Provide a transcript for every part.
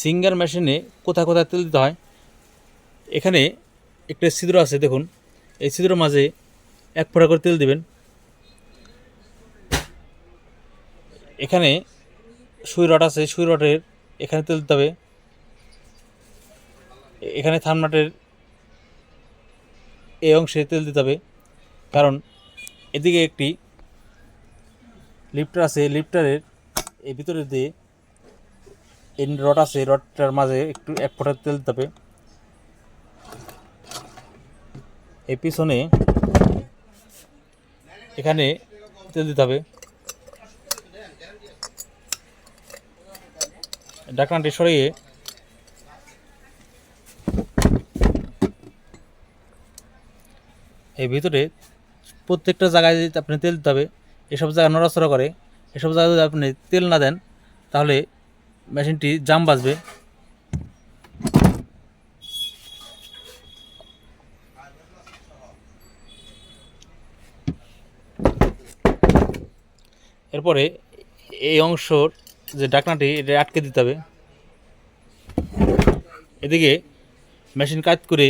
Singer মেশিনে কোথায় কোথায় তেল দিতে হয়, এখানে একটা ছিদ্র আছে, দেখুন। এই ছিদ্র মাঝে এক ফোঁটা করে তেল দিবেন। এখানে সুই রড আছে, সুই রডের এখানে তেল দিতে হবে। এখানে থামনাটের এই অংশে তেল দিতে হবে। কারণ এদিকে একটি লিফটার আছে, লিফটারের এই ভিতরে দিয়ে এই রড আছে রডটার মাঝে একটু এক ফোঁটা তেল দিতে এই পিছনে এখানে তেল দিতে হবে। ঢাকনাটি সরিয়ে এই ভিতরে প্রত্যেকটা জায়গায় যদি আপনি তেল দিতে হবে, এসব জায়গা নড়াচড়া করে, এসব জায়গায় যদি আপনি তেল না দেন, তাহলে মেশিনটি জাম বাজবে। এরপরে এই অংশর যে ডাকনাটি, এটা আটকে দিতে হবে। এদিকে মেশিন কাজ করে,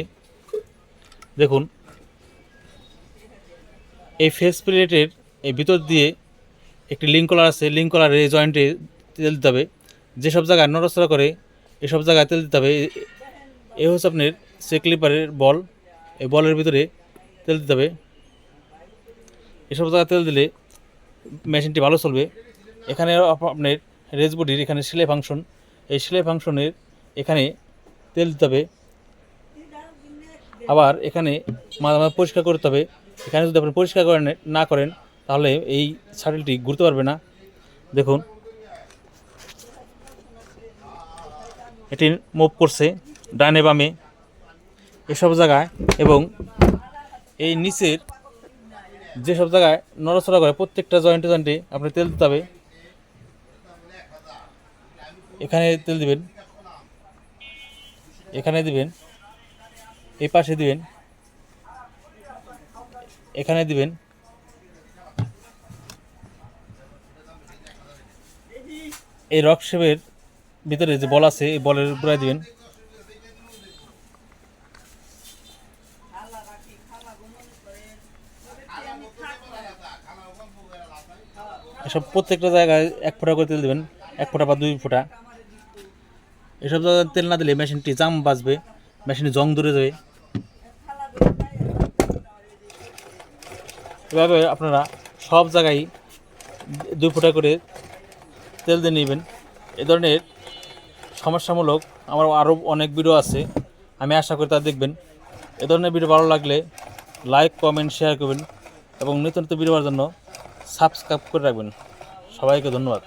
দেখুন, এই ফেস প্লেটের এই ভিতর দিয়ে একটি লিঙ্ক কলার আছে, লিঙ্ক কলারে এই জয়েন্টে তেল দিতে হবে। যেসব জায়গায় নড়াচড়া করে, এসব জায়গায় তেল দিতে হবে, এ- হচ্ছে আপনার সে ক্লিপারের বল, এই বলের ভিতরে তেল দিতে হবে। এসব জায়গায় তেল দিলে মেশিনটি ভালো চলবে। এখানে আপনার রেজ বডির এখানে সেলাই ফাংশন এই সেলাই ফাংশনের এখানে তেল দিতে হবে। আবার এখানে মাঝে মাঝে পরিষ্কার করতে হবে। এখানে যদি আপনি পরিষ্কার করেন, না করেন, তাহলে এই শাটেলটি ঘুরতে পারবে না। দেখুন এটি মুভ করছে ডানে বামে এসব জায়গায় এবং এই নিচের যেসব জায়গায় নড়াচড়া করে প্রত্যেকটা জয়েন্টে জয়েন্টে আপনি তেল দিতে হবে। এখানে তেল দিবেন, এখানে দিবেন, এই পাশে দিবেন, এখানে দিবেন। এই রক শেপের ভিতরে যে বল আছে, এই বলের উপরে দিবেন। এসব প্রত্যেকটা জায়গায় এক ফোঁটা করে তেল দেবেন, এক ফোঁটা বা দুই ফোঁটা। এসব জায়গায় তেল না দিলে মেশিনটি জাম বাজবে, মেশিনে জং ধরে যাবে। এভাবে আপনারা সব জায়গায় দুই ফোঁটা করে তেল দিয়ে নেবেন। এ ধরনের সমস্যামূলক, আমার আরও অনেক ভিডিও আছে, আমি আশা করি তা দেখবেন। এ ধরনের ভিডিও ভালো লাগলে লাইক কমেন্ট শেয়ার করবেন এবং নিত্য নতুন ভিডিও জন্য সাবস্ক্রাইব করে রাখবেন। সবাইকে ধন্যবাদ।